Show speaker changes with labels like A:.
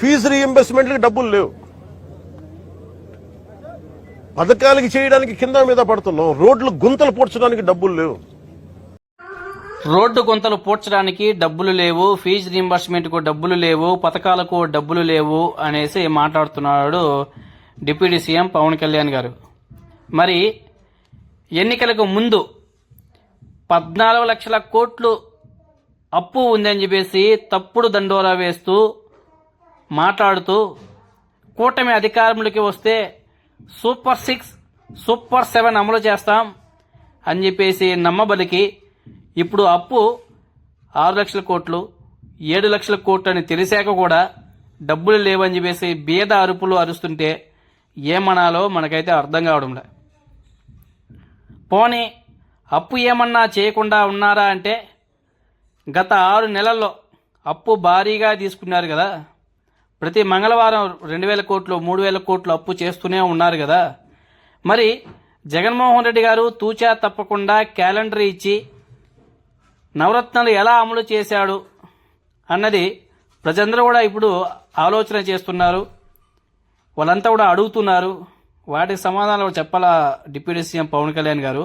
A: Fee రీఎంబర్స్మెంట్కి డబ్బులు లేవు. పథకాలకి చేయడానికి కింద మీద పడుతున్నాం. రోడ్లు గుంతలు పూడ్చడానికి డబ్బులు లేవు.
B: రోడ్డు గుంతలు పూడ్చడానికి డబ్బులు లేవు ఫీజు రీంబర్స్మెంట్కు డబ్బులు లేవు పథకాలకు డబ్బులు లేవు అనేసి మాట్లాడుతున్నాడు డిప్యూటీ సీఎం పవన్ కళ్యాణ్ గారు. మరి ఎన్నికలకు ముందు పద్నాలుగు లక్షల కోట్లు అప్పు ఉందని చెప్పేసి తప్పుడు దండోరా వేస్తూ మాట్లాడుతూ కూటమి అధికారంలోకి వస్తే సూపర్ సిక్స్ సూపర్ సెవెన్ అమలు చేస్తాం అని చెప్పేసి నమ్మబలికి ఇప్పుడు అప్పు ఆరు లక్షల కోట్లు ఏడు లక్షల కోట్లు అని తెలిసాక కూడా డబ్బులు లేవని చెప్పేసి బీద అరుపులు అరుస్తుంటే ఏమనాలో మనకైతే అర్థం కావడంలే పోనీ అప్పు ఏమన్నా చేయకుండా ఉన్నారా అంటే గత ఆరు నెలల్లో అప్పు భారీగా తీసుకున్నారు కదా. ప్రతి మంగళవారం రెండు వేల కోట్లు మూడు వేల కోట్లు అప్పు చేస్తూనే ఉన్నారు కదా. మరి జగన్మోహన్ రెడ్డి గారు తూచా తప్పకుండా క్యాలెండర్ ఇచ్చి నవరత్నాలు ఎలా అమలు చేశాడు అన్నది ప్రజలందరూ కూడా ఇప్పుడు ఆలోచన చేస్తున్నారు. వాళ్ళంతా కూడా అడుగుతున్నారు. వాటికి సమాధానాలు చెప్పాలా డిప్యూటీ సీఎం పవన్ కళ్యాణ్ గారు?